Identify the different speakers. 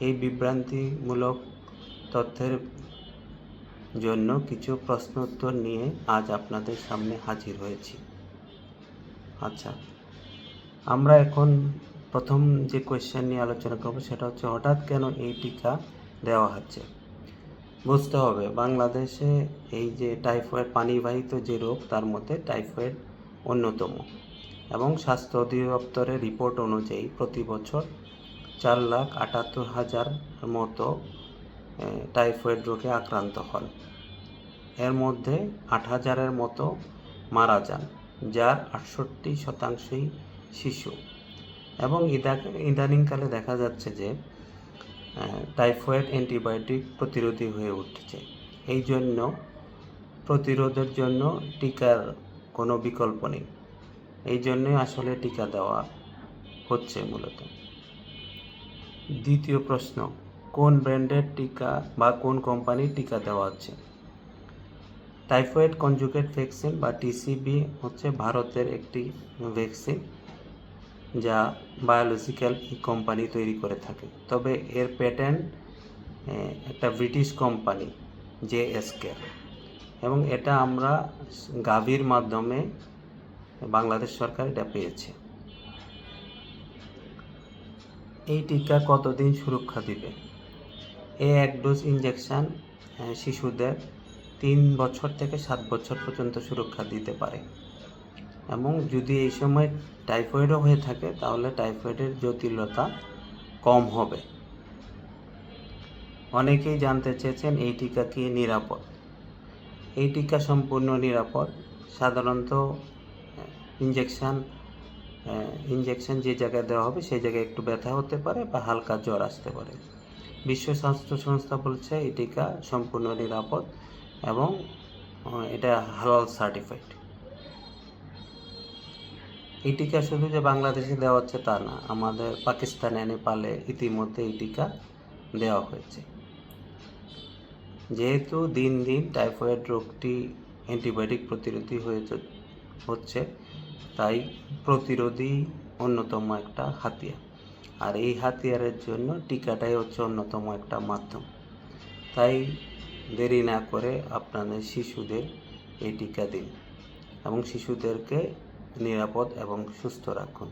Speaker 1: এই বিভ্রান্তিমূলক তথ্যের জন্য কিছু প্রশ্ন উত্তর নিয়ে আজ আপনাদের সামনে হাজির হয়েছি। আচ্ছা আমরা এখন প্রথম যে কোয়েশ্চেন নিয়ে আলোচনা করব সেটা হচ্ছে, হঠাৎ কেন এই টিকা দেওয়া হচ্ছে? বুঝতে হবে, বাংলাদেশে এই যে টাইফয়েড, পানিবাহিত যে রোগ, তার মধ্যে টাইফয়েড অন্যতম এবং স্বাস্থ্য অধিদপ্তরের রিপোর্ট অনুযায়ী প্রতি বছর চার লাখ আটাত্তর হাজার মতো টাইফয়েড রোগে আক্রান্ত হন। এর মধ্যে আট হাজারের মতো মারা যান, যার আটষট্টি শতাংশই শিশু। এবং ইদানিংকালে দেখা যাচ্ছে যে টাইফয়েড অ্যান্টিবায়োটিক প্রতিরোধী হয়ে উঠছে। এই জন্য, প্রতিরোধের জন্য টিকার কোনো বিকল্প নেই। এই জন্যই আসলে টিকা দেওয়া হচ্ছে মূলত। দ্বিতীয় প্রশ্ন, কোন ব্র্যান্ডের টিকা বা কোন কোম্পানির টিকা দেওয়া হচ্ছে? টাইফয়েড কনজুগেট ভ্যাকসিন বা টিসিবি হচ্ছে ভারতের একটি ভ্যাকসিন যা বায়োলজিক্যাল কোম্পানি তৈরি করে থাকে। তবে এর প্যাটেন্ট একটা ব্রিটিশ কোম্পানি, জে এসকে এবং এটা আমরা গাভির মাধ্যমে বাংলাদেশ সরকার এটা পেয়েছে। এই টিকা কতদিন সুরক্ষা দিবে? এ এক ডোজ ইঞ্জেকশন শিশুদের তিন বছর থেকে সাত বছর পর্যন্ত সুরক্ষা দিতে পারে। এবং যদি এই সময় টাইফয়েডও হয়ে থাকে, তাহলে টাইফয়েডের জটিলতা কম হবে। অনেকেই জানতে চেয়েছেন এই টিকা কি নিরাপদ? এই টিকা সম্পূর্ণ নিরাপদ। সাধারণত ইঞ্জেকশন ইঞ্জেকশন যে জায়গায় দেওয়া হবে সেই জায়গায় একটু ব্যথা হতে পারে বা হালকা জ্বর আসতে পারে। বিশ্ব স্বাস্থ্য সংস্থা বলছে এই টিকা সম্পূর্ণ নিরাপদ এবং এটা হালাল সার্টিফাইড এই টিকা শুধু যে বাংলাদেশে দেওয়া হচ্ছে তা না, আমাদের পাকিস্তানে, নেপালে ইতিমধ্যে এই টিকা দেওয়া হয়েছে। যেহেতু দিন দিন টাইফয়েড রোগটি অ্যান্টিবায়োটিক প্রতিরোধী হয়ে হচ্ছে তাই প্রতিরোধী অন্যতম একটা হাতিয়ার। আর এই হাতিয়ারের জন্য টিকাটাই হচ্ছে অন্যতম একটা মাধ্যম। তাই দেরি না করে আপনাদের শিশুদের এই টিকা দিন এবং শিশুদেরকে নিরাপদ এবং সুস্থ রাখুন।